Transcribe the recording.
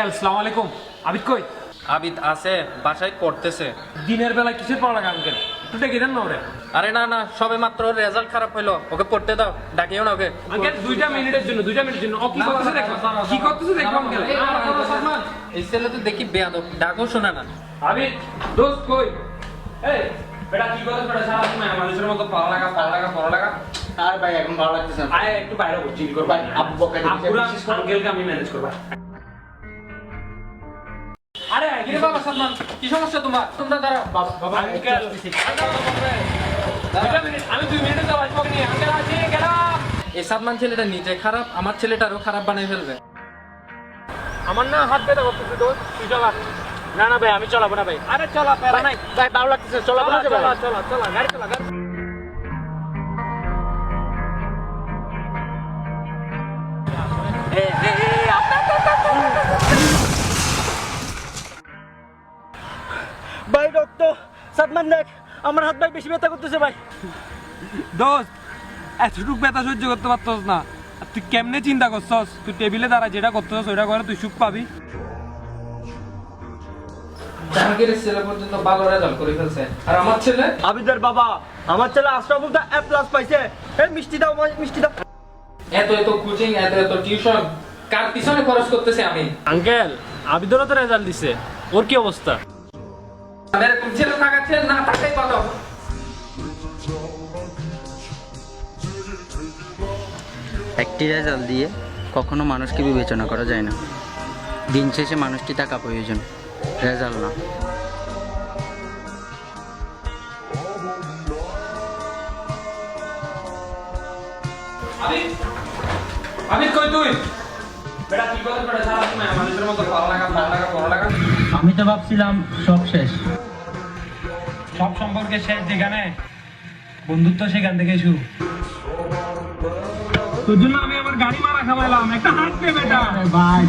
Uncle সালাম আলাইকুম আবিদ কই আবিদ আছে বাসায় পড়তেছে দিনের বেলা কিসের পড়ালেখা আঙ্কেল একটু ডেকে দেন না ওরে আরে না না সবে মাত্র রেজাল্ট খারাপ হইল ওকে পড়তে দাও ডাকিও না ওকে আঙ্কেল দুইটা মিনিটের জন্য দুইটা মিনিটের জন্য ও কি করতেছে দেখো কি করতেছে দেখো আঙ্কেল এই ছেলে তো দেখি বেয়াদব ডাকও শোনে না আবিদ দোস্ত কই এই বেটা কি করছিস বেটা সারা সময় মানুষের মতো পড়ালেখা পড়ালেখা পড়ালেখা আর ভাই এখন ভালো লাগতেছে না আয় একটু বাইরে চিল করবা আব্বু বকা দিচ্ছে, আঙ্কেলকে আমি ম্যানেজ করবা আরে কিরে বাবা সালমান? কি সমস্যা তোমার? তোমরা দাঁড়াও। বাবা আঙ্কেল আমি দুই মিনিটে যাব আসব নিয়ে আঙ্কেল আছে গেলাম। এই সালমান ছেলেটা নিজে খারাপ আমার ছেলেটারও খারাপ বানিয়ে ফেলবে। আমার না হাত ব্যথা করতেছে দোস্ত। তুই চালা না না ভাই আমি চালাবো না ভাই। আরে চলা ভাই ভালো লাগতেছে চলা চলা চলা চলা গাড়ি চলা গাড়ি ভাই ডক্টর সাদমান দেখ আমার হাত ভাই বেশি ব্যথা করতেছে ভাই। দোস্ত এতটুক ব্যথা সহ্য করতে পারতস না। আর তুই কেমনে চিন্তা করছস? তুই টেবিলে দাঁড়া যেটা করতেছস ওইটা করে তুই সুখ পাবি। জাহাঙ্গীরের ছেলে পর্যন্ত ভালো রেজাল্ট করে ফেলছে। আর আমার ছেলে? আবিদের বাবা আমার ছেলে আশরাফুল দা এ প্লাস পাইছে। এই মিষ্টি দাও মিষ্টি দাও। এত এত কোচিং এত এত টিউশন কার পিছনে খরচ করতেছে আমি? আঙ্কেল আবিদরও তো রেজাল্ট দিছে। ওর কি অবস্থা? এরকম ছেলে থাকাচ্ছে না থাকাই কত একটি রেজাল্ট দিয়ে কখনো মানুষকে বিবেচনা করা যায় না। দিন শেষে মানুষটি টাকা প্রয়োজন রেজাল্ট না। আবিদ কই তুই? বেটা কি করছিস বেটা সারা সময় মানুষের মতো পড়ালেখা পড়ালেখা পড়ালেখা আমি তো ভাবছিলাম সব শেষ। সব সম্পর্কে শেষ যেখানে বন্ধুত্ব সেখান থেকে শুরু। তোর জন্য আমি আমার গাড়ি মারা খাওয়াইলাম একটা হাত পে বেটা ভাই।